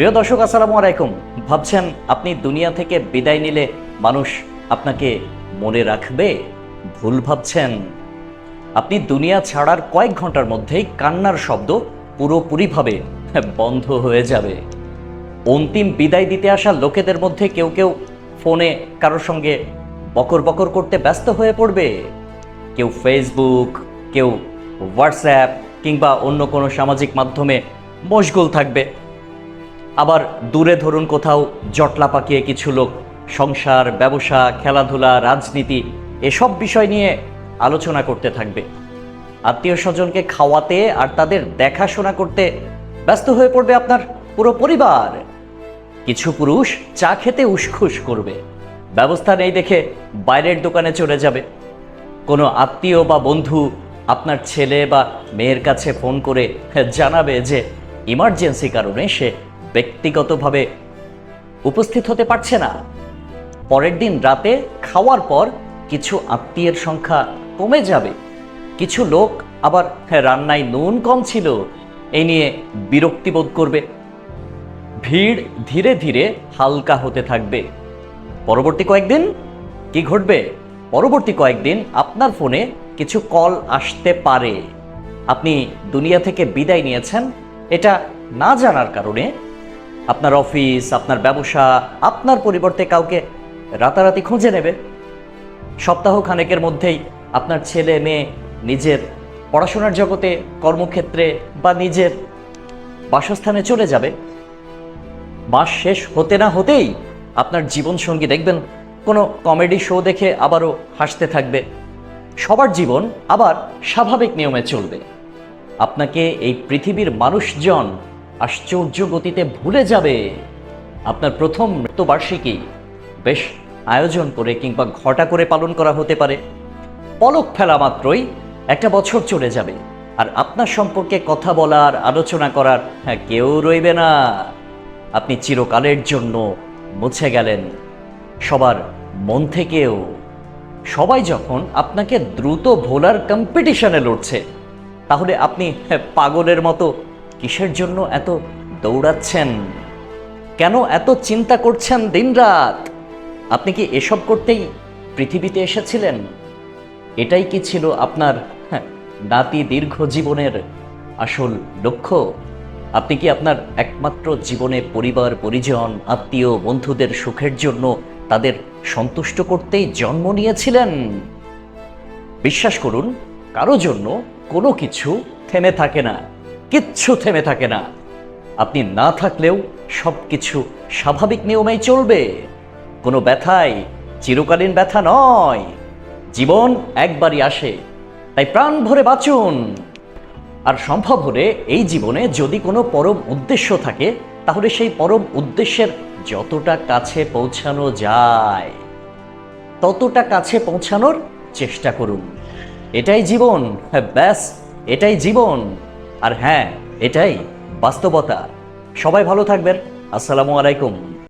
প্রিয় দর্শক, আসসালামু আলাইকুম। ভাবছেন আপনি দুনিয়া থেকে বিদায় নিলে মানুষ আপনাকে মনে রাখবে? ভুল ভাবছেন? আপনি দুনিয়া ছাড়ার কয়েক ঘণ্টার মধ্যেই কান্নার শব্দ পুরোপুরিভাবে বন্ধ হয়ে যাবে। অন্তিম বিদায় দিতে আসা লোকেদের মধ্যে কেউ কেউ ফোনে কারোর সঙ্গে বকর বকর করতে ব্যস্ত হয়ে পড়বে। কেউ ফেসবুক কেউ হোয়াটসঅ্যাপ কিংবা অন্য কোনো সামাজিক মাধ্যমে মশগুল থাকবে। আবার দূরে ধরুন কোথাও জটলা পাকিয়ে কিছু লোক, সংসার, ব্যবসা, খেলাধুলা, রাজনীতি, এসব বিষয় নিয়ে আলোচনা করতে থাকবে। আত্মীয় স্বজনকে খাওয়াতে আর তাদের দেখাশোনা করতে ব্যস্ত হয়ে পড়বে আপনার পুরো পরিবার। কিছু পুরুষ চা খেতে উসখুস করবে। ব্যবস্থা নেই দেখে বাইরের দোকানে চলে যাবে। কোনো আত্মীয় বা বন্ধু আপনার ছেলে বা মেয়ের কাছে ফোন করে জানাবে যে, ইমার্জেন্সি কারণে সে ব্যক্তিগতভাবে উপস্থিত হতে পারছে না। পরের দিন রাতে খাওয়ার পর কিছু আত্মীয়ের সংখ্যা কমে যাবে। কিছু লোক আবার রান্নায় নুন কম ছিল। এই নিয়ে বিরক্তিবোধ করবে। ভিড় ধীরে ধীরে হালকা হতে থাকবে। পরবর্তী কয়েকদিন কি ঘটবে? পরবর্তী কয়েকদিন আপনার ফোনে কিছু কল আসতে পারে। আপনি দুনিয়া থেকে বিদায় নিয়েছেন। এটা না জানার কারণে আপনার অফিস, আপনার ব্যবসা, আপনার পরিবর্তে কাউকে রাতারাতি খুঁজে নেবে। সপ্তাহ খানেকের মধ্যেই আপনার ছেলে, মেয়ে নিজের পড়াশোনার জগতে, কর্মক্ষেত্রে বা নিজের বাসস্থানে চলে যাবে। মাস শেষ হতে না হতেই আপনার জীবনসঙ্গী দেখবেন, কোনো কমেডি শো দেখে আবারও হাসতে থাকবে। সবার জীবন আবার স্বাভাবিক নিয়মে চলবে। আপনাকে এই পৃথিবীর মানুষজন আশ্চর্য গতিতে ভুলে যাবে। আপনার প্রথম মৃত্যুবার্ষিকী বেশ আয়োজন করে কিংবা ঘটা করে পালন করা হতে পারে। পলক ফেলা মাত্রই একটা বছর চলে যাবে। আর আপনার সম্পর্কে কথা বলার আলোচনা করার হ্যাঁ কেউ রইবে না। আপনি চিরকালের জন্য মুছে গেলেন। সবার মন থেকেও। সবাই যখন আপনাকে দ্রুত ভোলার কম্পিটিশনে লড়ছে তাহলে আপনি হ্যাঁ, পাগলের মতো কিসের জন্য এত দৌড়াচ্ছেন? কেন এত চিন্তা করছেন দিনরাত? আপনি কি এসব করতেই পৃথিবীতে এসেছিলেন? এটাই কি ছিল আপনার হ্যাঁ, নাতি দীর্ঘ জীবনের আসল লক্ষ্য? আপনি কি আপনার একমাত্র জীবনে পরিবার পরিজন আত্মীয় বন্ধুদের সুখের জন্য তাদের সন্তুষ্ট করতেই জন্ম নিয়েছিলেন? বিশ্বাস করুন কারও জন্য কোনো কিছু থেমে থাকে না। কিচ্ছু থেমে থাকে না। আপনি না থাকলেও সব কিছু স্বাভাবিক নিয়মেই চলবে। কোনো ব্যথাই চিরকালীন ব্যথা নয়। জীবন একবারই আসে, তাই প্রাণ ভরে বাঁচুন। আর সম্ভব হলে এই জীবনে যদি কোনো পরম উদ্দেশ্য থাকে, তাহলে সেই পরম উদ্দেশ্যের যতটা কাছে পৌঁছানো যায়, ততটা কাছে পৌঁছানোর চেষ্টা করুন। এটাই জীবন হ্যাঁ ব্যাস, এটাই জীবন। আর হ্যাঁ এটাই বাস্তবতা। সবাই ভালো থাকবেন। আসসালামু আলাইকুম।